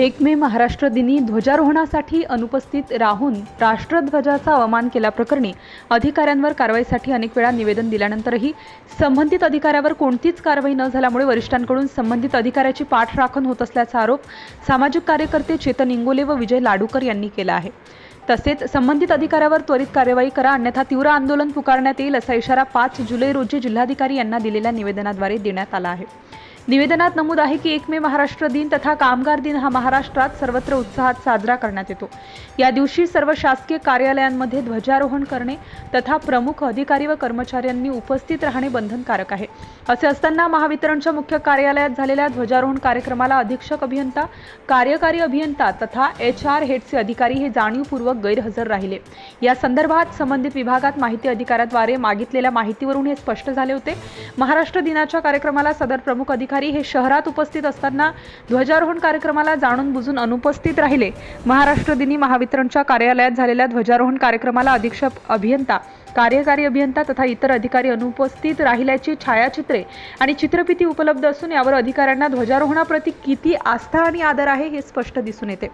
एक मे महाराष्ट्र दिनी ध्वजारोहणासाठी अनुपस्थित राहून राष्ट्रध्वजाचा अवमान केल्याप्रकरणी अधिकाऱ्यांवर कारवाईसाठी अनेक वेळा निवेदन दिल्यानंतरही संबंधित अधिकाऱ्यावर कोणतीच कारवाई न झाल्यामुळे वरिष्ठांकडून संबंधित अधिकाऱ्याची पाठराखण होत असल्याचा आरोप सामाजिक कार्यकर्ते चेतन इंगोले व विजय लाडूकर यांनी केला आहे. तसेच संबंधित अधिकाऱ्यावर त्वरित कार्यवाही करा अन्यथा तीव्र आंदोलन पुकारण्यात येईल असा इशारा पाच जुलै रोजी जिल्हाधिकारी यांना दिलेल्या निवेदनाद्वारे देण्यात आला आहे. निवेदनात नमूद आहे की एक मे महाराष्ट्र दिन तथा कामगार दिन हा महाराष्ट्रात सर्वत्र उत्साहात साजरा करण्यात येतो. या दिवशी सर्व शासकीय कार्यालयांमध्ये ध्वजारोहण करणे तथा प्रमुख अधिकारी व कर्मचाऱ्यांनी उपस्थित राहणे बंधनकारक आहे. असे असताना महावितरणच्या मुख्य कार्यालयात झालेल्या ध्वजारोहण कार्यक्रमाला अधीक्षक अभियंता कार्यकारी अभियंता तथा एच आर हेडचे अधिकारी हे जाणीवपूर्वक गैरहजर राहिले. या संदर्भात संबंधित विभागात माहिती अधिकाऱ्याद्वारे मागितलेल्या माहितीवरून हे स्पष्ट झाले होते. महाराष्ट्र दिनाच्या कार्यक्रमाला सदर प्रमुख अधिकारी हे शहरात उपस्थित असताना ध्वजारोहण कार्यक्रमाला जाणून बुजून अनुपस्थित राहिले. महाराष्ट्र दिनी महावितरणच्या कार्यालयात झालेल्या ध्वजारोहण कार्यक्रमाला अधीक्षक अभियंता कार्यकारी अभियंता तथा इतर अधिकारी अनुपस्थित राहिल्याची छायाचित्रे आणि चित्रफिती उपलब्ध असून यावर अधिकाऱ्यांना ध्वजारोहणाप्रती किती आस्था आणि आदर आहे हे स्पष्ट दिसून येते.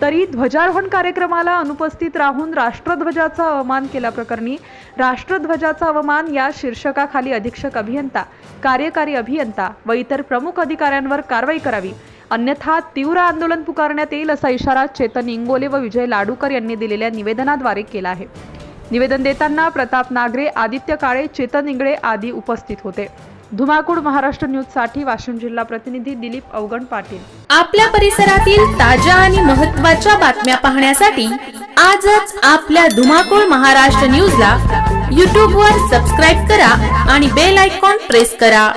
तरी ध्वजारोहण कार्यक्रमाला अनुपस्थित राहून राष्ट्रध्वजाचा अवमान केल्याप्रकरणी राष्ट्रध्वजाचा अवमान या शीर्षकाखाली अधीक्षक अभियंता कार्यकारी अभियंता व इतर प्रमुख अधिकाऱ्यांवर कारवाई करावी. अन्यथा तीव्र आंदोलन पुकारण्यात येईल असा इशारा चेतन इंगोले व विजय लाडूकर यांनी दिलेल्या निवेदनाद्वारे केला आहे. निवेदन देताना प्रताप नागरे आदित्य काळे चेतन इंगळे आदी उपस्थित होते. धुमाकूळ महाराष्ट्र न्यूजसाठी वाशिम जिल्हा प्रतिनिधी दिलीप अवगण पाटील. आपल्या परिसरातील ताज्या आणि महत्त्वाच्या बातम्या पाहण्यासाठी आजच आपल्या धुमाकूळ महाराष्ट्र न्यूजला यूट्यूबवर सबस्क्राईब करा आणि बेल आयकॉन प्रेस करा.